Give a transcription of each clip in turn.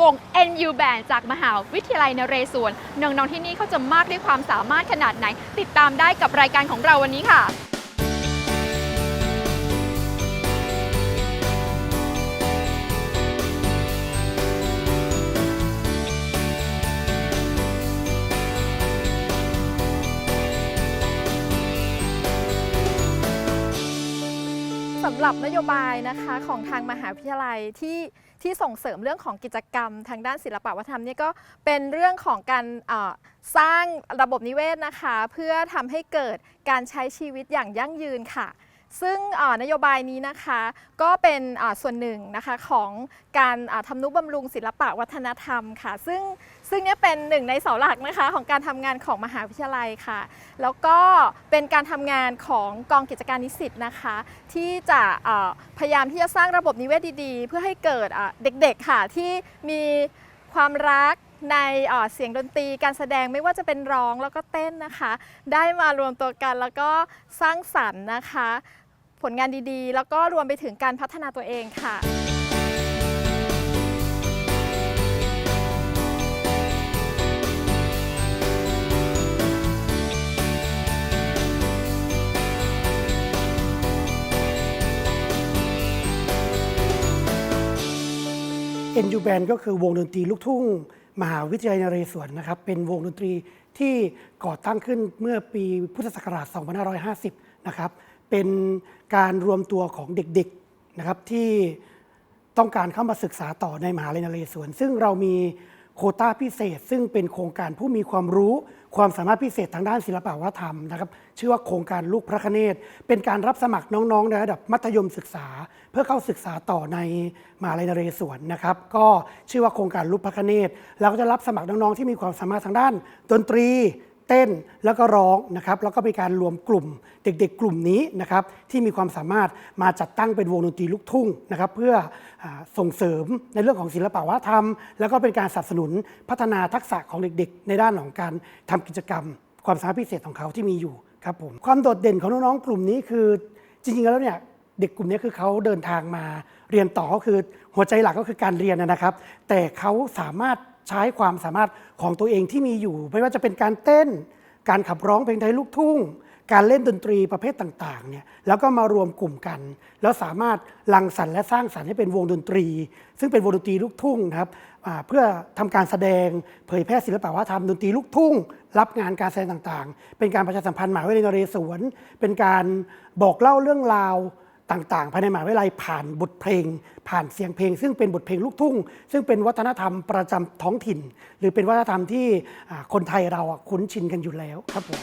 วามสุขกับวง NU Band จากมหาวิทยาลัยนเรศวรน้องๆที่นี่เขาจะมากด้วยความสามารถขนาดไหน ติดตามได้กับรายการของเราวันนี้ค่ะำหรับนโยบายนะคะของทางมหาวิทยาลัยที่ที่ส่งเสริมเรื่องของกิจกรรม ทางด้านศิลปวัฒนธรรมเนี่ยก็เป็นเรื่องของการสร้างระบบนิเวศนะคะ เพื่อทำให้เกิดการใช้ชีวิตอย่างยั่งยืนค่ะ ซึ่งนโยบายนี้นะคะก็เป็นส่วนหนึ่งนะคะของการทำนุบำรุงศิลปะวัฒนธรรมค่ะ ซึ่ง ซึ่งเนี่ยเป็นหนึ่งในเสาหลักนะคะของการทำงานของมหาวิทยาลัยค่ะ แล้วก็เป็นการทำงานของกองกิจการนิสิตนะคะ ที่จะพยายามที่จะสร้างระบบนิเวศดีๆ เพื่อให้เกิดเด็กๆค่ะที่มีความรักในเอ่อเสียงดนตรีการแสดงไม่ว่าจะเป็นร้องแล้วก็เต้นนะคะ ได้มารวมตัวกันแล้วก็สร้างสรรค์นะคะ ผลงานดีๆ แล้วก็รวมไปถึงการพัฒนาตัวเองค่ะ NU Band ก็คือวงดนตรีลูกทุ่ง มหาวิทยาลัยนเรศวรนะครับ เป็นวงดนตรีที่ก่อตั้งขึ้นเมื่อปีพุทธศักราช 2550 นะครับ เป็นการรวมตัวของเด็กๆนะครับที่ต้องการเข้ามาศึกษาต่อในมหาลัยนเรศวรซึ่งเรามี โคต้าพิเศษ ซึ่งเป็นโครงการผู้มีความรู้ ความสามารถพิเศษทางด้านศิลปวัฒนธรรมนะครับชื่อว่าโครงการลูกพระคเนศเป็นการรับสมัครน้องๆในระดับมัธยมศึกษา เพื่อเข้าศึกษาต่อในมหาลัยนเรศวรนะครับ ก็ชื่อว่าโครงการลูกพระคเนศเราก็จะรับสมัครน้องๆที่มีความสามารถทางด้าน ดนตรี เต้นแล้วก็ร้องนะครับแล้วก็เป็นการรวมกลุ่มเด็กๆ กลุ่มนี้นะครับที่มีความสามารถมาจัดตั้งเป็นวงดนตรีลูกทุ่งนะครับเพื่อส่งเสริมในเรื่องของศิลปวัฒนธรรม แล้วก็เป็นการสนับสนุนพัฒนาทักษะของเด็กๆ ในด้านของการทำกิจกรรม ความสามารถพิเศษของเขาที่มีอยู่ครับผมความโดดเด่นของน้องๆกลุ่มนี้คือจริงๆแล้วเนี่ยเด็กกลุ่มนี้คือเขาเดินทางมาเรียนต่อก็คือหัวใจหลักก็คือการเรียนนะครับ แต่เขาสามารถ ใช้ความสามารถของตัวเองที่มีอยู่ ไม่ว่าจะเป็นการเต้น การขับร้องเพลงไทยลูกทุ่ง การเล่นดนตรีประเภทต่างๆเนี่ยแล้วก็มารวมกลุ่มกัน แล้วสามารถรังสรรค์และสร้างสรรค์ให้เป็นวงดนตรี ซึ่งเป็นวงดนตรีลูกทุ่งนะครับเพื่อทำการแสดงเผยแพร่ศิลปวัฒนธรรมดนตรีลูกทุ่ง รับงานการแสดงต่างๆ เป็นการประชาสัมพันธ์หมาวิทยาลัยนเรศวรเป็นการบอกเล่าเรื่องราว ต่างๆ ภายในมหาวิทยาลัยผ่านบทเพลง ผ่านเสียงเพลง ซึ่งเป็นบทเพลงลูกทุ่ง ซึ่งเป็นวัฒนธรรมประจำท้องถิ่น หรือเป็นวัฒนธรรมที่คนไทยเราคุ้นชินกันอยู่แล้วครับผม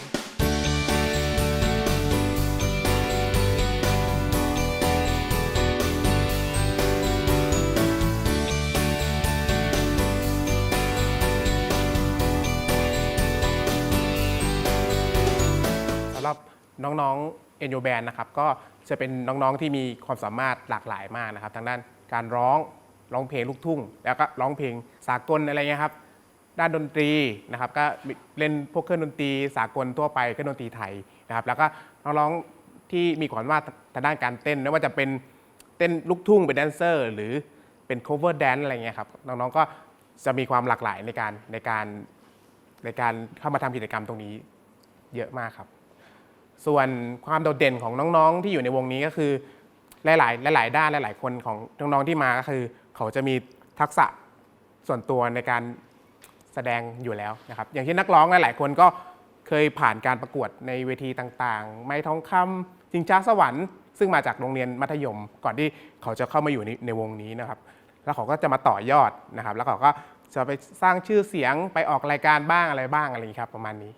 สำหรับน้องๆ เอ็นโยแบนนะครับก็จะเป็นน้องๆที่มีความสามารถหลากหลายมากนะครับ ทางด้านการร้องร้องเพลงลูกทุ่ง แล้วก็ร้องเพลงสากลอะไรเงี้ยครับด้านดนตรีนะครับก็เล่นพวกเครื่องดนตรีสากลทั่วไปเครื่องดนตรีไทยนะครับแล้วก็น้องๆที่มีความสามารถทางด้านการเต้นไม่ว่าจะเป็นเต้นลูกทุ่งเป็นแดนเซอร์ หรือเป็น cover dance อะไรเงี้ยครับน้องๆก็จะมีความหลากหลายในการในการในการเข้ามาทำกิจกรรมตรงนี้เยอะมากครับ ส่วนความโดดเด่นของน้องๆ ที่อยู่ในวงนี้ก็คือ หลายๆ หลาย ๆ ด้านหลาย ๆ คนของน้องๆที่มาก็คือ เขาจะมีทักษะส่วนตัวในการแสดงอยู่แล้วนะครับ อย่างที่นักร้องหลายๆ คนก็เคยผ่านการประกวดในเวทีต่างๆ ไม่ทองคำจิงจ้าสวรรค์ ซึ่งมาจากโรงเรียนมัธยม ก่อนที่เขาจะเข้ามาอยู่ในวงนี้นะครับ แล้วเขาก็จะมาต่อยอดนะครับ แล้วเขาก็จะไปสร้างชื่อเสียงไปออกรายการบ้างอะไรบ้างอะไรครับประมาณนี้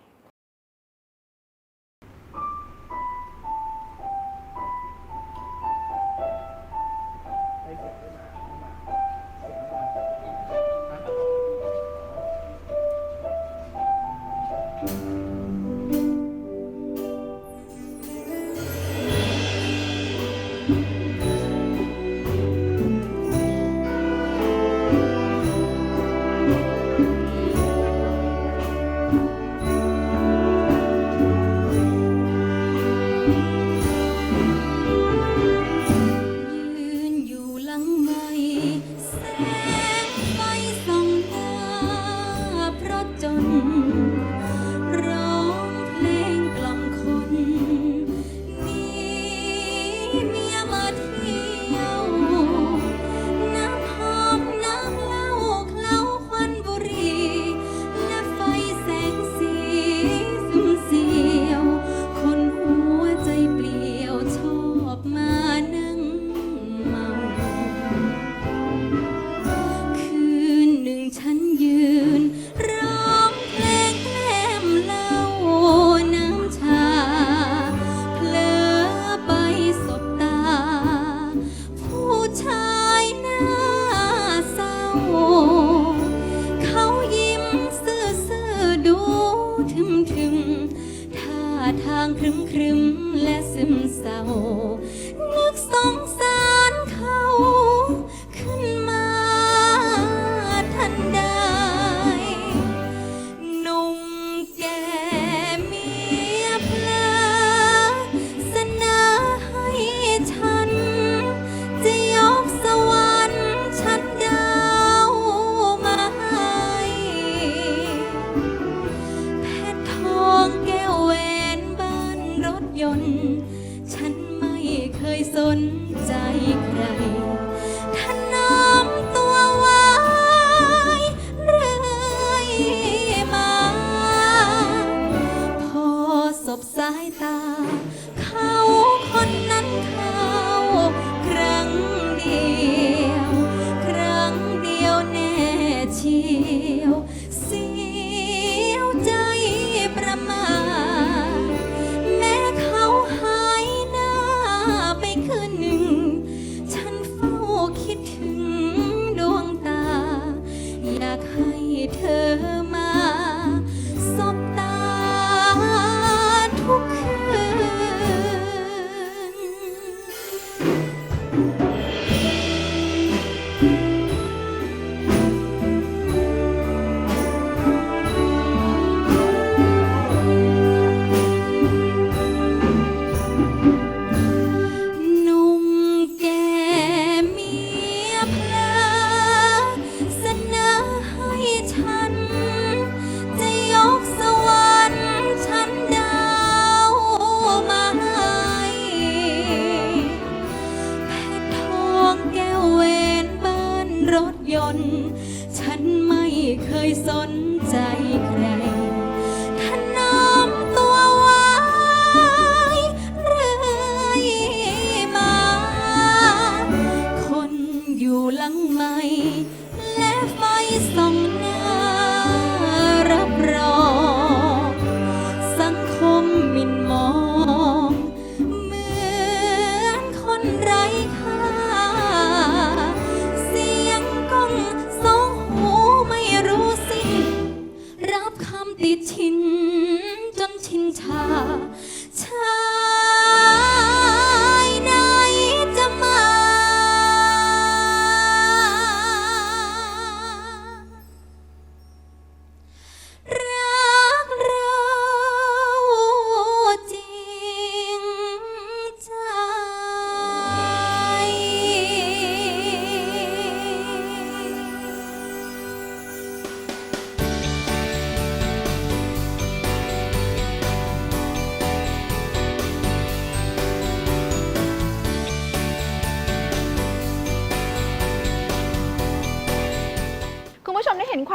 รถยนต์ ฉันไม่เคยสนใจใคร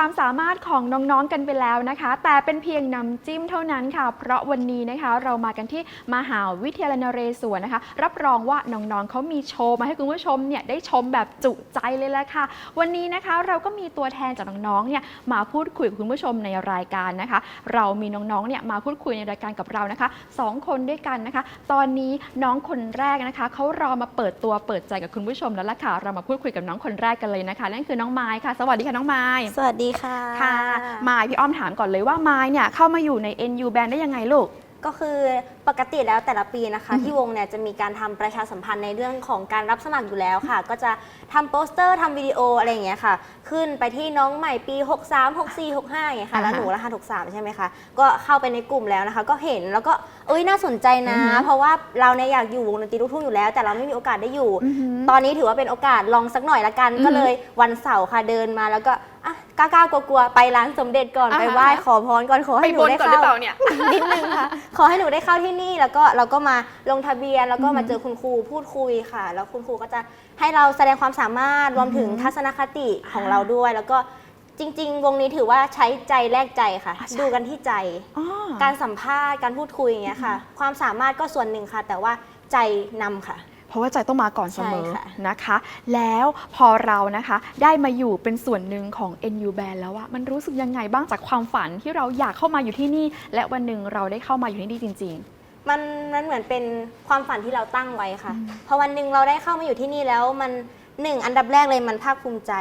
ความสามารถของน้องๆกันไปแล้วนะคะ แต่เป็นเพียงน้ำจิ้มเท่านั้นค่ะ เพราะวันนี้นะคะเรามากันที่มหาวิทยาลัยนเรศวรนะคะ รับรองว่าน้องๆเขามีโชว์มาให้คุณผู้ชมเนี่ยได้ชมแบบจุใจเลยละค่ะ วันนี้นะคะเราก็มีตัวแทนจากน้องๆเนี่ยมาพูดคุยกับคุณผู้ชมในรายการนะคะ เรามีน้องๆเนี่ยมาพูดคุยในรายการกับเรานะคะสองคนด้วยกันนะคะ ตอนนี้น้องคนแรกนะคะเขารอมาเปิดตัวเปิดใจกับคุณผู้ชมแล้วล่ะค่ะ เรามาพูดคุยกับน้องคนแรกกันเลยนะคะ นั่นคือน้องไม้ค่ะ สวัสดีค่ะน้องไม้สวัสดีค่ะ ค่ะไม้พี่อ้อมถามก่อนเลยว่าไม้เนี่ยเข้ามาอยู่ใน NU Band ได้ยังไงลูก ก็คือปกติแล้วแต่ละปีนะคะ ที่วงเนี่ยจะมีการทำประชาสัมพันธ์ในเรื่องของการรับสมัครอยู่แล้วค่ะ ก็จะทำโปสเตอร์ทำวิดีโออะไรอย่างเงี้ยค่ะ ขึ้นไปที่น้องใหม่ปี 63 64 65อย่างเงี้ยค่ะ แล้วอ่าฮะหนูรหัส63 ใช่ไหมคะ ก็เข้าไปในกลุ่มแล้วนะคะ ก็เห็นแล้วก็เอ้ยน่าสนใจนะอือฮึเพราะว่าเราเนี่ยอยากอยู่วงดนตรีลูกทุ่งอยู่แล้ว แต่เราไม่มีโอกาสได้อยู่อือหือตอนนี้ถือว่าเป็นโอกาสลองสักหน่อยละกันอือฮึก็เลยวันเสาร์ค่ะเดินมาแล้วก็อะกล้าๆกลัวๆไปร้านสมเด็จก่อนอ่าฮะไปไหว้ขอพรก่อนขอไปให้หนูบนได้ก่อนหรือเข้าเปล่าเนี่ยนิดนึงค่ะขอให้หนูได้เข้าที่นี่แล้วก็เราก็มาลงทะเบียน แล้วก็อือหือมาเจอคุณครูพูดคุยค่ะ แล้วคุณครูก็จะให้เราแสดงความสามารถรวมถึงอือหือทัศนคติของเราด้วย แล้วก็จริง ๆ วงนี้ถือว่าใช้ใจแลกใจค่ะอ่าใช่ดูกันที่ใจ อ๋อ การสัมภาษณ์การพูดคุยอย่างเงี้ยค่ะ ความสามารถก็ส่วนหนึ่งค่ะ แต่ว่าใจนำค่ะ เพราะว่าใจต้องมาก่อนเสมอใช่ค่ะนะคะ แล้วพอเรานะคะได้มาอยู่เป็นส่วนหนึ่งของ NU Band แล้วอะมันรู้สึกยังไงบ้างจากความฝันที่เราอยากเข้ามาอยู่ที่นี่ และวันหนึ่งเราได้เข้ามาอยู่ที่นี่จริง มันมันเหมือนเป็นความฝันที่เราตั้งไว้ค่ะ พอวันหนึ่งเราได้เข้ามาอยู่ที่นี่แล้วมันหนึ่งอันดับแรกเลยมันภาคภูมิใจ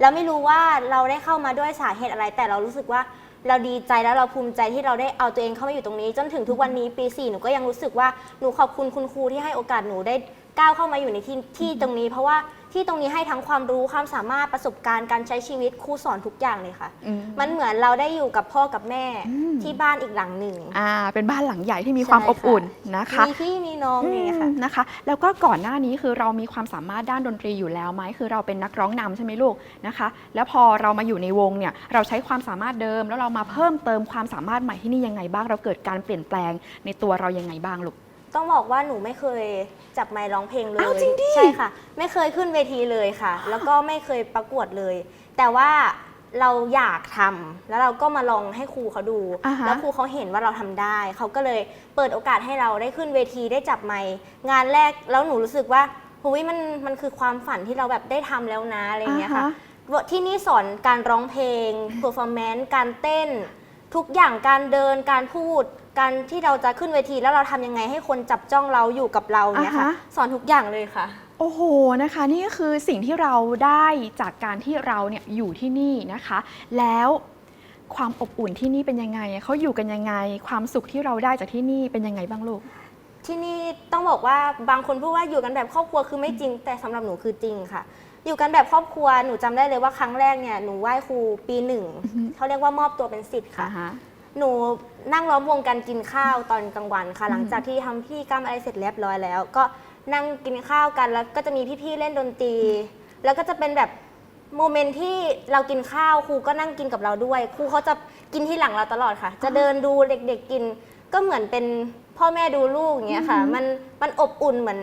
แล้วไม่รู้ว่าเราได้เข้ามาด้วยสาเหตุอะไร แต่เรารู้สึกว่าเราดีใจแล้วเราภูมิใจที่เราได้เอาตัวเองเข้ามาอยู่ตรงนี้ จนถึงทุกวันนี้ปี4หนูก็ยังรู้สึกว่าหนูขอบคุณคุณครูที่ให้โอกาสหนูได้ก้าวเข้ามาอยู่ในที่ที่ตรงนี้ เพราะว่า ที่ตรงนี้ให้ทั้งความรู้ความสามารถประสบการณ์การใช้ชีวิตครูสอนทุกอย่างเลยค่ะ อืม มันเหมือนเราได้อยู่กับพ่อกับแม่อืม ที่บ้านอีกหลังหนึ่งๆอ่าเป็นบ้านหลังใหญ่ที่มีความใช่อบอุ่นนะคะ มีพี่มีน้องอย่างเงี้ยค่ะอืมนะคะ แล้วก็ก่อนหน้านี้คือเรามีความสามารถด้านดนตรีอยู่แล้วไหมคือเราเป็นนักร้องนำใช่ไหมลูกนะคะ แล้วพอเรามาอยู่ในวงเนี่ยเราใช้ความสามารถเดิม แล้วเรามาเพิ่มเติมความสามารถใหม่ที่นี่ยังไงบ้างเราเกิดการเปลี่ยนแปลงในตัวเรายังไงบ้างลูก ต้องบอกว่าหนูไม่เคยจับไมค์ร้องเพลงเลยอ้าวจริงดิ ใช่ค่ะ ไม่เคยขึ้นเวทีเลยค่ะ แล้วก็ไม่เคยประกวดเลย แต่ว่าเราอยากทำแล้วเราก็มาลองให้ครูเขาดู อ่าฮะ แล้วครูเขาเห็นว่าเราทำได้ เขาก็เลยเปิดโอกาสให้เราได้ขึ้นเวทีได้จับไมค์งานแรกแล้วหนูรู้สึกว่าหุยมันมันคือความฝันที่เราแบบได้ทำแล้วนะอะไรอย่างเงี้ยค่ะ อ่าฮที่นี่สอนการร้องเพลง performance การเต้น ทุกอย่างการเดินการพูด การที่เราจะขึ้นเวทีแล้วเราทำยังไงให้คนจับจ้องเราอยู่กับเราเนี่ยค่ะอ่าฮะ สอนทุกอย่างเลยค่ะ โอ้โหนะคะ นี่ก็คือสิ่งที่เราได้จากการที่เราเนี่ยอยู่ที่นี่นะคะ แล้วความอบอุ่นที่นี่เป็นยังไงเขาอยู่กันยังไง ความสุขที่เราได้จากที่นี่เป็นยังไงบ้างลูก ที่นี่ต้องบอกว่าบางคนพูดว่าอยู่กันแบบครอบครัวคือไม่จริง แต่สำหรับหนูคือจริงค่ะ อยู่กันแบบครอบครัวหนูจำได้เลยว่าครั้งแรกเนี่ยหนูไหว้ครูปีหนึ่งอือฮึ เขาเรียกว่ามอบตัวเป็นศิษย์ค่ะ อ่าฮะ หนูนั่งล้อมวงกันกินข้าวตอนกลางวันค่ะอืมหลังจากที่ทำพิธีกรรมอะไรเสร็จเรียบร้อยแล้ว ก็นั่งกินข้าวกันแล้วก็จะมีพี่ๆเล่นดนตรี แล้วก็จะเป็นแบบโมเมนต์ที่เรากินข้าวครูก็นั่งกินกับเราด้วยครูเขาจะกินที่หลังเราตลอดค่ะ จะเดินดูเด็กๆกิน ก็เหมือนเป็นพ่อแม่ดูลูกอย่างเงี้ยค่ะ มันมันอบอุ่นเหมือน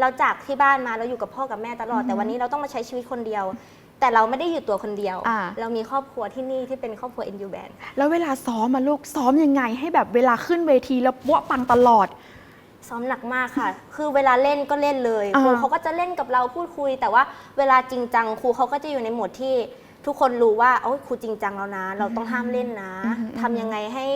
เราจากที่บ้านมาเราอยู่กับพ่อกับแม่ตลอด แต่วันนี้เราต้องมาใช้ชีวิตคนเดียว แต่เราไม่ได้อยู่ตัวคนเดียว อ่า เรามีครอบครัวที่นี่ที่เป็นครอบครัว NU Band แล้วเวลาซ้อมมาลูกซ้อมยังไง ให้แบบเวลาขึ้นเวทีแล้วปั้วปังตลอด ซ้อมหนักมากค่ะ คือเวลาเล่นก็เล่นเลยอ่า ครูเขาก็จะเล่นกับเราพูดคุย แต่ว่าเวลาจริงจังครูเขาก็จะอยู่ในโหมดที่ทุกคนรู้ว่าโอ้ยครูจริงจังแล้วนะ เราต้องห้ามเล่นนะอือฮึทำยังไงให้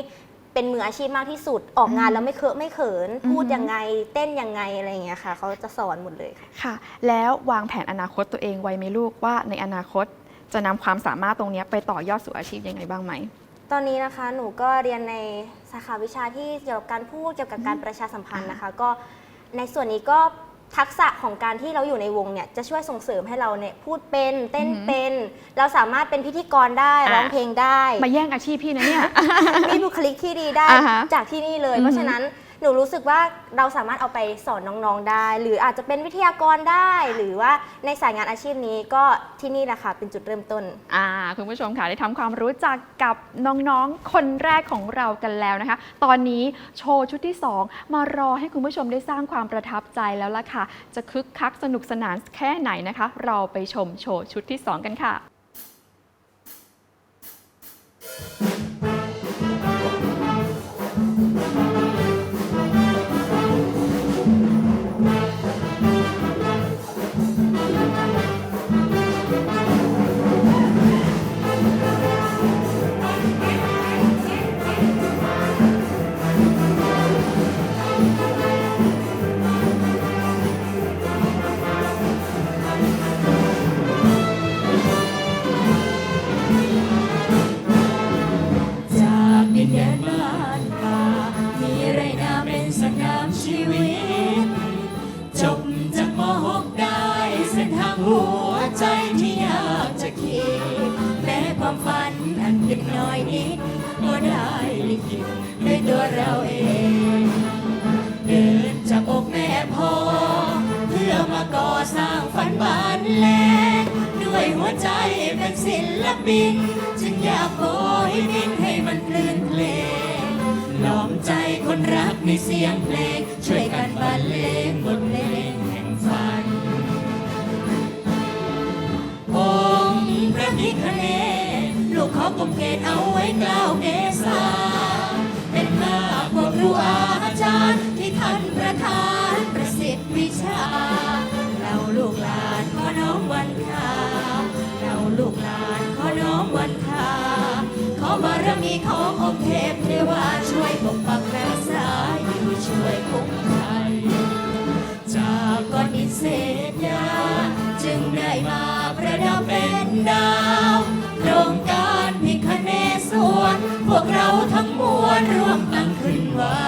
เป็นมืออาชีพมากที่สุด ออกงานแล้วไม่เคอะไม่เขิน พูดอือฮึยังไงเต้นยังไงอะไรอย่างเงี้ยค่ะ เขาจะสอนหมดเลยค่ะค่ะ แล้ววางแผนอนาคตตัวเองไว้ไหมลูกว่าในอนาคตจะนำความสามารถตรงเนี้ยไปต่อยอดสู่อาชีพยังไงบ้างไหม ตอนนี้นะคะหนูก็เรียนในสาขาวิชาที่เกี่ยวกับการพูดเกี่ยวกับการประชาสัมพันธ์นะคะ ก็ในส่วนนี้ก็ ทักษะของการที่เราอยู่ในวงเนี่ยจะช่วยส่งเสริมให้เราเนี่ยพูดเป็นเต้นอือหือเป็น เราสามารถเป็นพิธีกรได้อะร้องเพลงได้ มาแย่งอาชีพพี่นะเนี่ย มีบุคลิกที่ดีได้อ่าฮะจากที่นี่เลยอือหือเพราะฉะนั้น หนูรู้สึกว่าเราสามารถเอาไปสอนน้องๆได้ หรืออาจจะเป็นวิทยากรได้ หรือว่าในสายงานอาชีพนี้ก็ที่นี่แหละค่ะเป็นจุดเริ่มต้น อ่าคุณผู้ชมค่ะได้ทำความรู้จักกับน้องๆ คนแรกของเรากันแล้วนะคะ ตอนนี้โชว์ชุดที่ 2 มารอให้คุณผู้ชมได้สร้างความประทับใจแล้วล่ะค่ะ จะคึกคักสนุกสนานแค่ไหนนะคะ เราไปชมโชว์ชุดที่ 2 กันค่ะ บิน จึงอยากโบยบินให้มันคลื่นเพลงล้อมใจคนรักในเสียงเพลง ช่วยกันบรรเลงบทเพลงแห่งฝันองค์พระพิคเนศลูกขอกมเกตเอาไว้กล่าว งมวลร่วมตั้งขึ้นไว้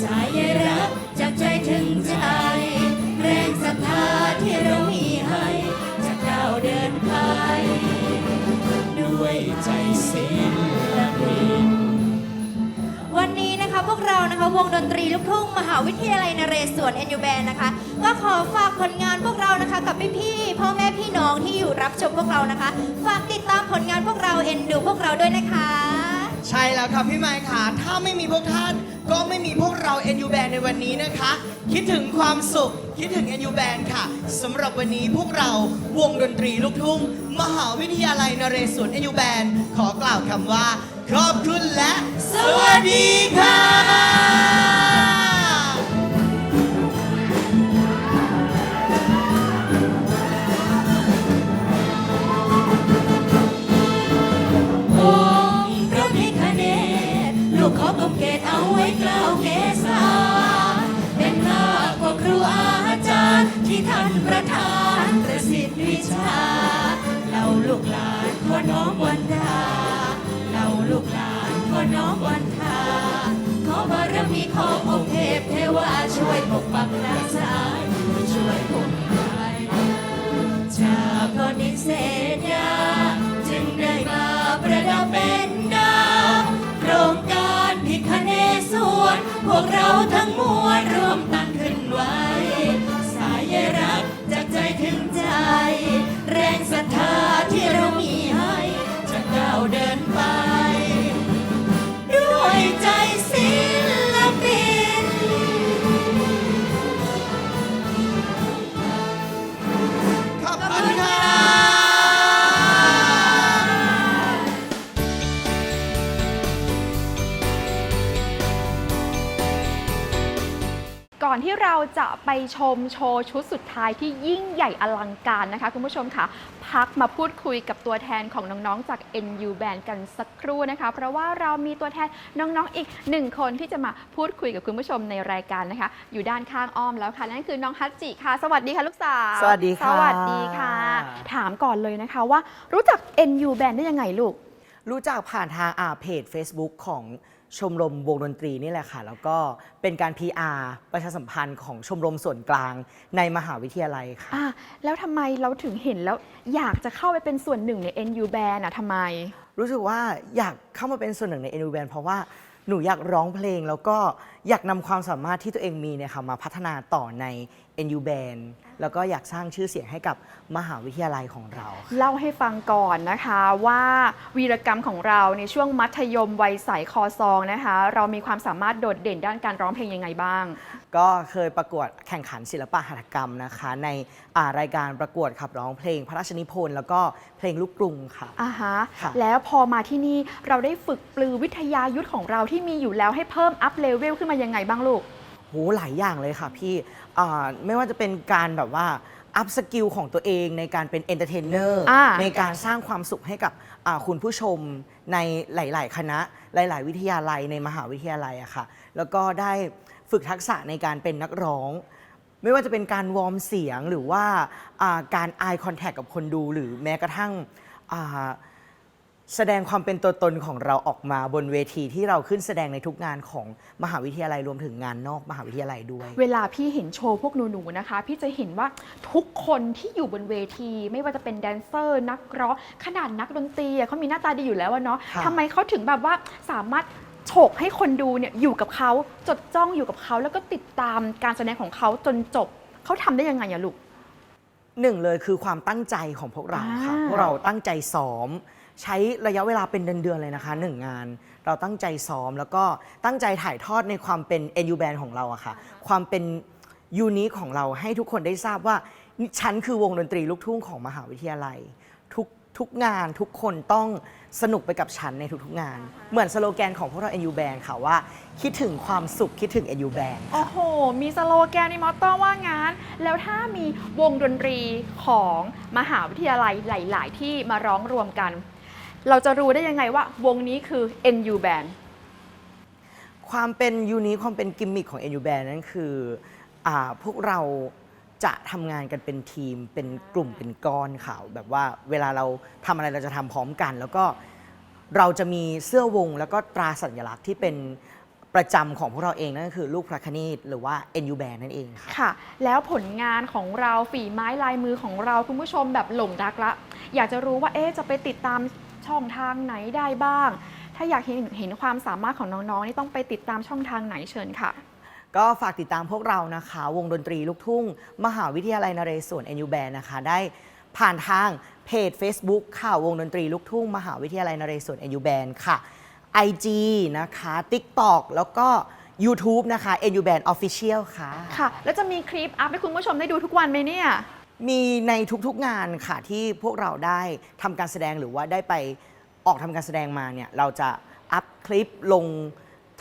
สายรักจากใจถึงใจ แรงศรัทธาที่เรามีให้จะก้าวเดินไปด้วยใจศิลปินวันนี้นะคะพวกเรานะคะวงดนตรีลูกทุ่งมหาวิทยาลัยนเรศวรเอ็นยูแบนนะคะ ก็ขอฝากผลงานพวกเรานะคะ กับพี่ๆพ่อแม่พี่น้องที่อยู่รับชมพวกเรานะคะ ฝากติดตามผลงานพวกเราเอ็นดูพวกเราด้วยนะคะ ใช่แล้วครับพี่ไมค์ค่ะ ถ้าไม่มีพวกท่าน ก็ไม่มีพวกเรา NU Band ในวันนี้นะคะ คิดถึงความสุข คิดถึง NU Band ค่ะสำหรับวันนี้พวกเราวงดนตรีลูกทุ่ง มหาวิทยาลัยนเรศวร NU Band ขอกล่าวคำว่า ขอบคุณและ สวัสดีค่ะ ที่ท่านประทานประสิทธิ์วิชา เราลูกหลานขอน้อมวันทาเราลูกหลานขอน้อมวันทาขอบารมีขององค์เทพเทวาช่วยปกปักรักษาช่วยคุ้มภัยจากก้อนดิเศษยาจึงได้มาประดับเป็นดาวโครงการพิคเนศวรพวกเราทั้งมวลร่วมตั้ง แรงศรัทธาที่เรามีให้จะก้าวเดิน ก่อนที่เราจะไปชมโชว์ชุดสุดท้ายที่ยิ่งใหญ่อลังการนะคะ คุณผู้ชมค่ะ พักมาพูดคุยกับตัวแทนของน้องๆจาก NU Band กันสักครู่นะคะ เพราะว่าเรามีตัวแทนน้องๆอีกหนึ่งคนที่จะมาพูดคุยกับคุณผู้ชมในรายการนะคะ อยู่ด้านข้างอ้อมแล้วค่ะนั่นคือน้องฮัจจิค่ะ สวัสดีค่ะลูกสาวสวัสดีค่ะ สวัสดีค่ะ ถามก่อนเลยนะคะว่ารู้จัก NU Band ได้ยังไงลูก รู้จักผ่านทางอ่าเพจ Facebook ของ ชมรมวงดนตรีนี่แหละค่ะ แล้วก็เป็นการ PR ประชาสัมพันธ์ของชมรมส่วนกลางในมหาวิทยาลัยค่ะ อะแล้วทำไมเราถึงเห็นแล้วอยากจะเข้าไปเป็นส่วนหนึ่งใน NU Band อะทำไม รู้สึกว่าอยากเข้ามาเป็นส่วนหนึ่งใน NU Band เพราะว่าหนูอยากร้องเพลง แล้วก็อยากนำความสามารถที่ตัวเองมีเนี่ยค่ะมาพัฒนาต่อใน NU Band แล้วก็อยากสร้างชื่อเสียงให้กับมหาวิทยาลัยของเรา เล่าให้ฟังก่อนนะคะว่าวีรกรรมของเราในช่วงมัธยมวัยใสคอซองนะคะ เรามีความสามารถโดดเด่นด้านการร้องเพลงยังไงบ้าง ก็เคยประกวดแข่งขันศิลปะหัตถกรรมนะคะ ในอ่ารายการประกวดขับร้องเพลง พระราชนิพนธ์แล้วก็เพลงลูกกรุงค่ะอ่าฮะค่ะแล้วพอมาที่นี่เราได้ฝึกปลือวิทยายุทธของเราที่มีอยู่แล้วให้เพิ่มอัพเลเวลขึ้นมายังไงบ้างลูกโหหลายอย่างเลยค่ะพี่ อ่าไม่ว่าจะเป็นการแบบว่าอัพสกิลของตัวเองในการเป็นเอนเตอร์เทนเนอร์อ่า ในการสร้างความสุขให้กับอ่าคุณผู้ชมในหลาย ๆ คณะหลาย ๆ วิทยาลัยในมหาวิทยาลัยอะค่ะ แล้วก็ได้ฝึกทักษะในการเป็นนักร้อง ไม่ว่าจะเป็นการวอร์มเสียงหรือว่าอ่าการ eye contact กับคนดูหรือแม้กระทั่งอ่า แสดงความเป็นตัวตนของเราออกมาบนเวทีที่เราขึ้นแสดงในทุกงานของมหาวิทยาลัยรวมถึงงานนอกมหาวิทยาลัยด้วย เวลาพี่เห็นโชว์พวกหนูๆนะคะ พี่จะเห็นว่าทุกคนที่อยู่บนเวที ไม่ว่าจะเป็นแดนเซอร์ นักร้องขนาดนักดนตรีอะเขามีหน้าตาดีอยู่แล้วอะเนาะค่ะ ทำไมเขาถึงแบบว่าสามารถโฉกให้คนดูเนี่ยอยู่กับเขาจดจ้องอยู่กับเขาแล้วก็ติดตามการแสดงของเขาจนจบเขาทำได้ยังไงอะลูก หนึ่งเลยคือความตั้งใจของพวกเราค่ะอ่า พวกเราตั้งใจซ้อม ใช้ระยะเวลาเป็นเดือนๆเลยนะคะหนึ่งงาน เราตั้งใจซ้อมแล้วก็ตั้งใจถ่ายทอดในความเป็น NU Band ของเราอะค่ะ ความเป็นยูนิคของเราให้ทุกคนได้ทราบว่านี่ฉันคือวงดนตรีลูกทุ่งของมหาวิทยาลัย ทุกทุกงานทุกคนต้องสนุกไปกับฉันในทุกๆงาน เหมือนสโลแกนของพวกเรา NU Band ค่ะว่า คิดถึงความสุขคิดถึง NU Band โอ้โห มีสโลแกนในมอตโต้ว่างาน แล้วถ้ามีวงดนตรีของมหาวิทยาลัยหลาย ๆ ที่มาร้องรวมกัน เราจะรู้ได้ยังไงว่าวงนี้คือ NU Band ความเป็นยูนิคความเป็นกิมมิคของ NU Band นั่นคืออาพวกเราจะทำงานกันเป็นทีมเป็นกลุ่มเป็นก้อนค่ะแบบว่าเวลาเราทำอะไรเราจะทำพร้อมกัน แล้วก็เราจะมีเสื้อวง แล้วก็ตราสัญลักษณ์ที่เป็นประจำของพวกเราเองนั่นก็คือลูกพระคณิตหรือว่า NU Band นั่นเองค่ะ ค่ะ แล้วผลงานของเราฝีไม้ลายมือของเราคุณผู้ชมแบบหลงรักละ อยากจะรู้ว่าเอ๊ะจะไปติดตาม ช่องทางไหนได้บ้าง ถ้าอยากเห็นเห็นความสามารถของน้องๆนี่ต้องไปติดตามช่องทางไหนเชิญค่ะ ก็ฝากติดตามพวกเรานะคะ วงดนตรีลูกทุ่ง มหาวิทยาลัยนเรศวร NU Band นะคะ ได้ผ่านทางเพจ Facebook ค่ะ วงดนตรีลูกทุ่ง มหาวิทยาลัยนเรศวร NU Band ค่ะ IG นะคะ TikTok แล้วก็ YouTube นะคะ NU Band Official ค่ะ ค่ะ แล้วจะมีคลิปอัพให้คุณผู้ชมได้ดูทุกวันไหมเนี่ย มีในทุกๆงานค่ะที่พวกเราได้ทำการแสดงหรือว่าได้ไปออกทำการแสดงมาเนี่ยเราจะอัพคลิปลง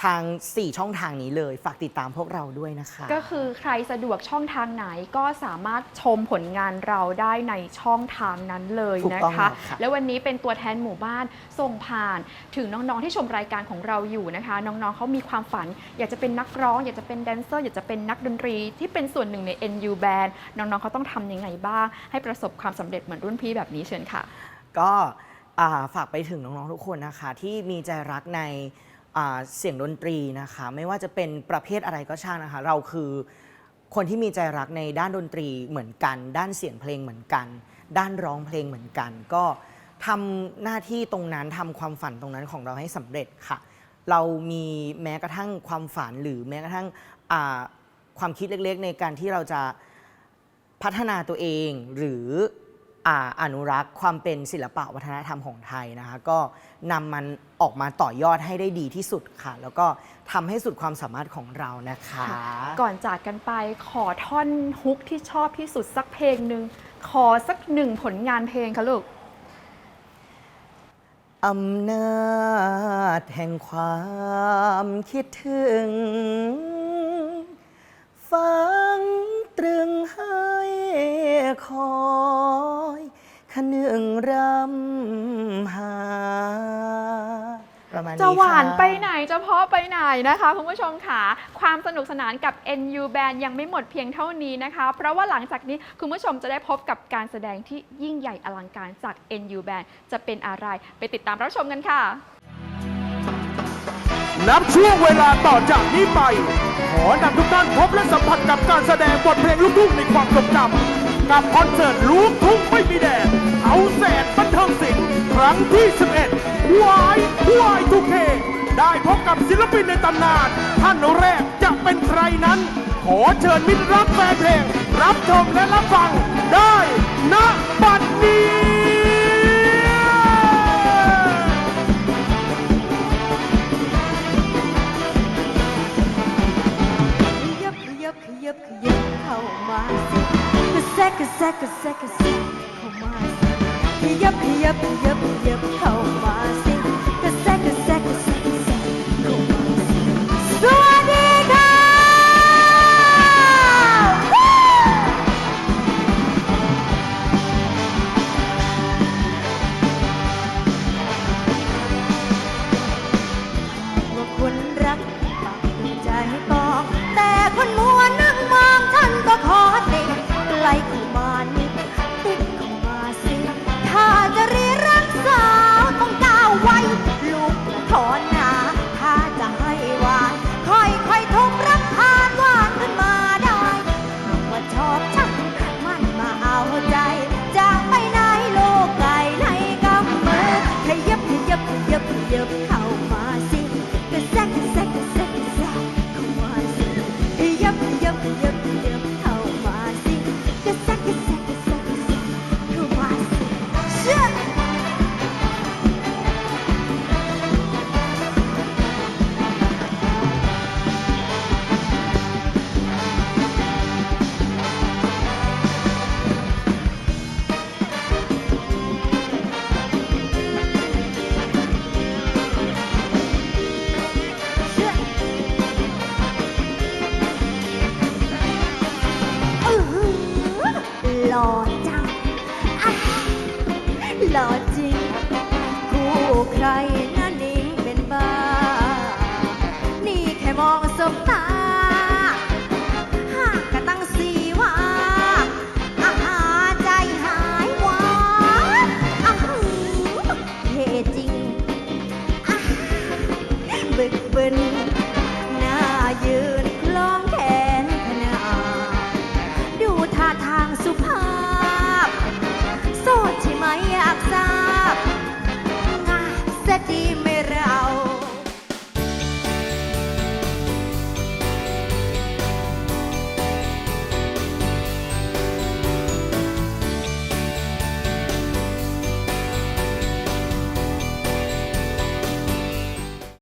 ทาง 4 ช่องทางนี้เลย ฝากติดตามพวกเราด้วยนะคะ ก็คือใครสะดวกช่องทางไหนก็สามารถชมผลงานเราได้ในช่องทางนั้นเลยถูกนะต้องคะ แล้วค่ะ แล้ววันนี้เป็นตัวแทนหมู่บ้านส่งผ่านถึงน้องๆที่ชมรายการของเราอยู่นะคะ น้องๆเขามีความฝัน อยากจะเป็นนักร้อง อยากจะเป็นแดนเซอร์ อยากจะเป็นนักดนตรี ที่เป็นส่วนหนึ่งใน NU Band น้องๆเขาต้องทำยังไงบ้าง ให้ประสบความสำเร็จเหมือนรุ่นพี่แบบนี้เชิญค่ะ ก็อ่าฝากไปถึงน้อง ๆ ทุกคนนะคะ ที่มีใจรักในอ่า เสียงดนตรีนะคะ ไม่ว่าจะเป็นประเภทอะไรก็ช่างนะคะ เราคือคนที่มีใจรักในด้านดนตรีเหมือนกัน ด้านเสียงเพลงเหมือนกัน ด้านร้องเพลงเหมือนกัน ก็ทำหน้าที่ตรงนั้นทำความฝันตรงนั้นของเราให้สำเร็จค่ะ เรามีแม้กระทั่งความฝันหรือแม้กระทั่งความคิดเล็กๆ ในการที่เราจะพัฒนาตัวเองหรือ อ่าอนุรักษ์ความเป็นศิลปะวัฒนธรรมของไทยนะคะก็นำมันออกมาต่อยอดให้ได้ดีที่สุดค่ะ แล้วก็ทำให้สุดความสามารถของเรานะคะ ก่อนจากกันไปขอท่อนฮุกที่ชอบที่สุดสักเพลงหนึ่งขอสักหนึ่งผลงานเพลงค่ะลูกอำนาจแห่งความคิดถึง ฟังตรึงให้คอย ขนึงรำหาประมาณนี้จะหวานค่ะไปไหนจะเพราะไปไหนนะคะคุณผู้ชมค่ะ ความสนุกสนานกับ NU Band ยังไม่หมดเพียงเท่านี้นะคะ เพราะว่าหลังจากนี้คุณผู้ชมจะได้พบกับการแสดงที่ยิ่งใหญ่อลังการจาก NU Band จะเป็นอะไรไปติดตามรับชมกันค่ะ นับช่วงเวลาต่อจากนี้ไป ขอนำทุกท่านพบและสัมผัสกับการแสดงบทเพลงลูกทุ่งในความทรงจำ กับคอนเสิร์ตลูกทุ่งไม่มีแดดเอาแสนบันเทิงศิลป์ครั้งที่ 11วายวายทุกเคได้พบกับศิลปินในตำนาน ท่านแรกจะเป็นใครนั้น ขอเชิญมิตรรักแฟนเพลง รับชมและรับฟังได้ณบัดนี้ กกระแซก หล่อจริงคู่ใคร